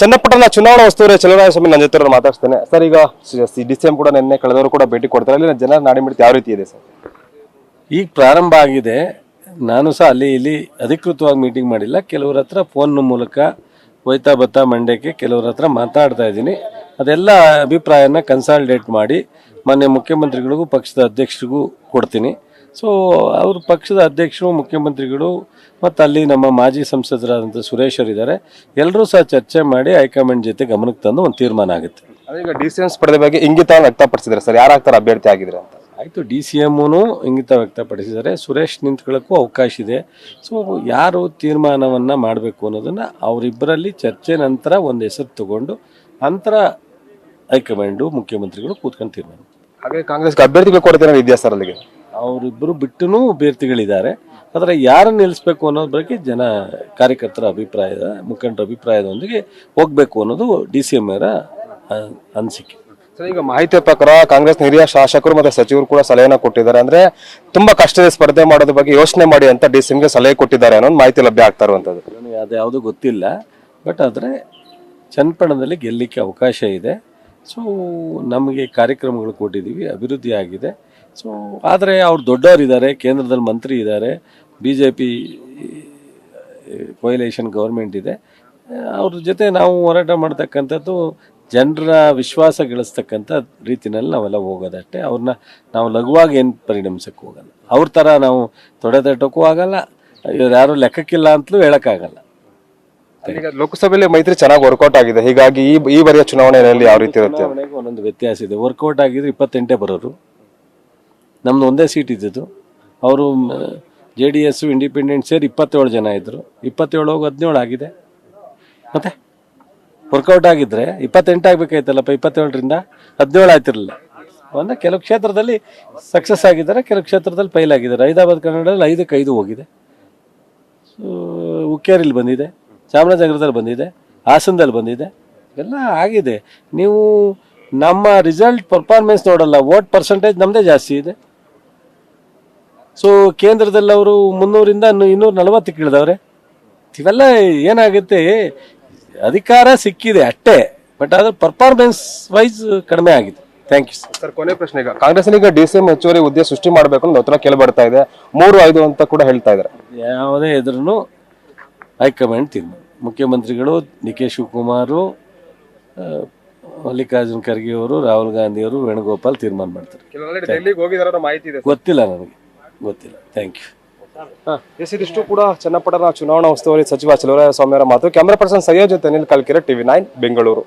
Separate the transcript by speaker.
Speaker 1: ಚನ್ನಪಟ್ಟಣ ಚುನಾವಣಾ ಉಸ್ತುವಾರಿ ಚಲುವರಾಯಸ್ವಾಮಿ ನನ್ನ ಜೊತೆ ಮಾತಾಡ್ತೇನೆ ಸರ್, ಈಗ ಡಿ ಸಿ ಎಂ ಕೂಡ ನಿನ್ನೆ ಕಳೆದವರು ಕೂಡ ಭೇಟಿ ಕೊಡ್ತಾರೆ. ಅಲ್ಲಿ ಜನರ ನಾಡಿಮಿಡಿತ ಯಾವ ರೀತಿ ಇದೆ ಸರ್?
Speaker 2: ಈಗ ಪ್ರಾರಂಭ ಆಗಿದೆ. ನಾನು ಸಹ ಅಲ್ಲಿ ಇಲ್ಲಿ ಅಧಿಕೃತವಾಗಿ ಮೀಟಿಂಗ್ ಮಾಡಿಲ್ಲ. ಕೆಲವ್ರ ಹತ್ರ ಫೋನ್ ಮೂಲಕ ಹೋಯ್ತಾ ಬತ್ತಾ ಮಂಡ್ಯಕ್ಕೆ ಕೆಲವ್ರ ಹತ್ರ ಮಾತಾಡ್ತಾ ಇದ್ದೀನಿ. ಅದೆಲ್ಲ ಅಭಿಪ್ರಾಯನ ಕನ್ಸಾಲ್ಟೇಟ್ ಮಾಡಿ, ಮಾನ್ಯ ಮುಖ್ಯಮಂತ್ರಿಗಳಿಗೂ, ಪಕ್ಷದ ಅಧ್ಯಕ್ಷರಿಗೂ ಕೊಡ್ತೀನಿ. ಸೊ ಅವರು ಪಕ್ಷದ ಅಧ್ಯಕ್ಷರು ಮುಖ್ಯಮಂತ್ರಿಗಳು ಮತ್ತು ಅಲ್ಲಿ ನಮ್ಮ ಮಾಜಿ ಸಂಸದರಾದಂಥ ಸುರೇಶ್ ಅವರು ಇದ್ದಾರೆ ಎಲ್ಲರೂ ಸಹ ಚರ್ಚೆ ಮಾಡಿ ಹೈಕಮಾಂಡ್ ಜೊತೆ ಗಮನಕ್ಕೆ ತಂದು ಒಂದು ತೀರ್ಮಾನ ಆಗುತ್ತೆ.
Speaker 1: ಅದೇ ಈಗ ಡಿ ಸಿ ಎಂ ಸ್ಪರ್ಧೆ ಬಗ್ಗೆ ಇಂಗಿತ ವ್ಯಕ್ತಪಡಿಸಿದ್ರೆ ಸರ್. ಯಾರಾಗ್ತಾರೆ ಅಭ್ಯರ್ಥಿ ಆಗಿದ್ರೆ ಅಂತ?
Speaker 2: ಆಯಿತು ಡಿ ಸಿ ಎಮ್ಮೂ ಇಂಗಿತ ವ್ಯಕ್ತಪಡಿಸಿದ್ದಾರೆ. ಸುರೇಶ್ ನಿಂತ್ಕೊಳ್ಳೋಕ್ಕೂ ಅವಕಾಶ ಇದೆ. ಸೊ ಯಾರು ತೀರ್ಮಾನವನ್ನು ಮಾಡಬೇಕು ಅನ್ನೋದನ್ನು ಅವರಿಬ್ಬರಲ್ಲಿ ಚರ್ಚೆ ನಂತರ ಒಂದು ಹೆಸರು ತಗೊಂಡು ನಂತರ ಹೈಕಮಾಂಡು ಮುಖ್ಯಮಂತ್ರಿಗಳು ಕೂತ್ಕೊಂಡು ತೀರ್ಮಾನ.
Speaker 1: ಹಾಗೆ ಕಾಂಗ್ರೆಸ್ಗೆ ಅಭ್ಯರ್ಥಿಗಳು ಕೊಡ್ತೇನೆ ಇದೆಯಾ ಸರ್ ಅಲ್ಲಿಗೆ?
Speaker 2: ಅವರಿಬ್ಬರು ಬಿಟ್ಟೂ ಅಭ್ಯರ್ಥಿಗಳಿದ್ದಾರೆ. ಆದರೆ ಯಾರನ್ನು ನಿಲ್ಲಿಸ್ಬೇಕು ಅನ್ನೋದ್ರ ಬಗ್ಗೆ ಜನ ಕಾರ್ಯಕರ್ತರ ಅಭಿಪ್ರಾಯದ ಮುಖಂಡರ ಅಭಿಪ್ರಾಯದೊಂದಿಗೆ ಹೋಗಬೇಕು ಅನ್ನೋದು ಡಿ ಸಿ ಎಂ ಅವರ ಅನಿಸಿಕೆ.
Speaker 1: ಸರ್ ಈಗ ಮಾಹಿತಿ ಪ್ರಕಾರ ಕಾಂಗ್ರೆಸ್ ಹಿರಿಯ ಶಾಸಕರು ಮತ್ತು ಸಚಿವರು ಕೂಡ ಸಲಹೆನ ಕೊಟ್ಟಿದ್ದಾರೆ. ಅಂದ್ರೆ ತುಂಬಾ ಕಷ್ಟದ ಸ್ಪರ್ಧೆ ಮಾಡೋದ್ರ ಬಗ್ಗೆ ಯೋಚನೆ ಮಾಡಿ ಅಂತ ಡಿ ಸಿ ಎಂಗೆ ಸಲಹೆ ಕೊಟ್ಟಿದ್ದಾರೆ ಅನ್ನೋ ಮಾಹಿತಿ ಲಭ್ಯ ಆಗ್ತಾ ಇರುವಂಥದ್ದು
Speaker 2: ನನಗೆ ಅದು ಯಾವುದೂ ಗೊತ್ತಿಲ್ಲ. ಬಟ್ ಆದರೆ ಚನ್ನಪಣದಲ್ಲಿ ಗೆಲ್ಲಲಿಕ್ಕೆ ಅವಕಾಶ ಇದೆ. ಸೊ ನಮಗೆ ಕಾರ್ಯಕ್ರಮಗಳು ಕೊಟ್ಟಿದ್ದೀವಿ ಅಭಿವೃದ್ಧಿ ಆಗಿದೆ. ಸೊ ಆದರೆ ಅವ್ರು ದೊಡ್ಡವರಿದ್ದಾರೆ ಕೇಂದ್ರದಲ್ಲಿ ಮಂತ್ರಿ ಇದ್ದಾರೆ B J P coalition government ಇದೆ. ಅವ್ರ ಜೊತೆ ನಾವು ಹೋರಾಟ ಮಾಡ್ತಕ್ಕಂಥದ್ದು ಜನರ ವಿಶ್ವಾಸ ಗಳಿಸ್ತಕ್ಕಂಥ ರೀತಿನಲ್ಲಿ ನಾವೆಲ್ಲ ಹೋಗೋದಷ್ಟೇ. ಅವ್ರನ್ನ ನಾವು ಲಘುವಾಗಿ ಏನು ಪರಿಣಮಿಸಕ್ಕೆ ಹೋಗಲ್ಲ. ಅವ್ರ ಥರ ನಾವು ತೊಡೆ ತಟ್ಟೋಕ್ಕೂ ಆಗಲ್ಲ ಇವ್ರು ಯಾರೂ ಲೆಕ್ಕಕ್ಕಿಲ್ಲ ಅಂತಲೂ ಹೇಳೋಕ್ಕಾಗಲ್ಲ.
Speaker 1: ಈಗ ಲೋಕಸಭೆಯಲ್ಲಿ ಮೈತ್ರಿ ಚೆನ್ನಾಗಿ ವರ್ಕೌಟ್ ಆಗಿದೆ. ಹೀಗಾಗಿ ಈ ಈ ಬಾರಿಯ ಚುನಾವಣೆಯಲ್ಲಿ ಯಾವ ರೀತಿ ಇರುತ್ತೆ?
Speaker 2: ಒಂದೊಂದು ವ್ಯತ್ಯಾಸ ಇದೆ. ವರ್ಕೌಟ್ ಆಗಿದ್ರೆ ಇಪ್ಪತ್ತೆಂಟೇ ಬರೋರು. ನಮ್ದು ಒಂದೇ ಸೀಟ್ ಇದ್ದಿದ್ದು. ಅವರು ಜೆ ಡಿ ಎಸ್ಸು ಇಂಡಿಪೆಂಡೆಂಟ್ ಸೇರಿ ಇಪ್ಪತ್ತೇಳು ಜನ ಇದ್ದರು ಇಪ್ಪತ್ತೇಳು ಹೋಗಿ ಹದಿನೇಳು ಆಗಿದೆ. ಮತ್ತೆ? ವರ್ಕೌಟ್ ಆಗಿದ್ರೆ ಇಪ್ಪತ್ತೆಂಟು ಆಗಬೇಕಾಯ್ತಲ್ಲಪ್ಪ ಇಪ್ಪತ್ತೇಳರಿಂದ ಹದಿನೇಳು ಆಯ್ತಿರಲಿಲ್ಲ. ಅಂದರೆ ಕೆಲವು ಕ್ಷೇತ್ರದಲ್ಲಿ ಸಕ್ಸಸ್ ಆಗಿದ್ದಾರೆ, ಕೆಲವು ಕ್ಷೇತ್ರದಲ್ಲಿ ಫೈಲ್ ಆಗಿದ್ದಾರೆ. ಹೈದರಾಬಾದ್, ಕನ್ನಡದಲ್ಲಿ ಐದಕ್ಕೆ ಐದು ಹೋಗಿದೆ. ಉಕ್ಕೇರಿಲಿ ಬಂದಿದೆ, ಚಾಮರಾಜನಗರದಲ್ಲಿ ಬಂದಿದೆ, ಹಾಸನದಲ್ಲಿ ಬಂದಿದೆ. ಎಲ್ಲ ಆಗಿದೆ. ನೀವು ನಮ್ಮ ರಿಸಲ್ಟ್ ಪರ್ಫಾರ್ಮೆನ್ಸ್ ನೋಡಲ್ಲ ವೋಟ್ ಪರ್ಸೆಂಟೇಜ್ ನಮ್ಮದೇ ಜಾಸ್ತಿ ಇದೆ. ಸೊ ಕೇಂದ್ರದಲ್ಲಿ ಅವರು ಮುನ್ನೂರಿಂದ ಇನ್ನೂರ ನಲವತ್ತು ಇಳಿದವ್ರೆ ಇವೆಲ್ಲ ಏನಾಗುತ್ತೆ ಅಧಿಕಾರ ಸಿಕ್ಕಿದೆ ಅಷ್ಟೇ ಬಟ್ ಅದ್ರ ಪರ್ಫಾರ್ಮೆನ್ಸ್ ವೈಸ್ ಕಡಿಮೆ ಆಗಿದೆ. ಥ್ಯಾಂಕ್ ಯು
Speaker 1: ಸರ್ ಕೊನೆ ಪ್ರಶ್ನೆ ಈಗ. ಕಾಂಗ್ರೆಸ್ ಈಗ ಡಿ ಸಿ ಎಂ ಹೆಚ್ಚುವರಿ ಹುದ್ದೆ ಸೃಷ್ಟಿ ಮಾಡಬೇಕು ಅನ್ನೋ ಉತ್ತರ ಕೇಳಿ ಬರ್ತಾ ಇದೆ. ಮೂರು ಐದು ಅಂತ ಕೂಡ ಹೇಳ್ತಾ ಇದ್ದಾರೆ.
Speaker 2: ಯಾವುದೇ ಇದ್ರೂ ಹೈಕಮಾಂಡ್ ತೀರ್ಮಾನ ಮುಖ್ಯಮಂತ್ರಿಗಳು ಡಿ ಕೆ ಶಿವಕುಮಾರು ಮಲ್ಲಿಕಾರ್ಜುನ್ ಖರ್ಗೆ ಅವರು ರಾಹುಲ್ ಗಾಂಧಿ ಅವರು ವೇಣುಗೋಪಾಲ್ ತೀರ್ಮಾನ ಮಾಡ್ತಾರೆ. ಗೊತ್ತಿಲ್ಲ ನನಗೆ. ಗೊತ್ತಿಲ್ಲ. ಥ್ಯಾಂಕ್ ಯು
Speaker 1: ಎಸ್ ಇದಿಷ್ಟು ಕೂಡ ಚನ್ನಪಟ್ಟಣ ಚುನಾವಣಾ ಉಸ್ತುವಾರಿ ಸಚಿವ ಚಲುವರಾಯ ಸ್ವಾಮಿಯವರ ಮಾತು. ಕ್ಯಾಮರಾ ಪರ್ಸನ್ ಸಯ್ಯದ್ ಜೊತೆ ಅನಿಲ್ ಕಲ್ಕೆರೆ ಟಿವಿ ನೈನ್, ಬೆಂಗಳೂರು.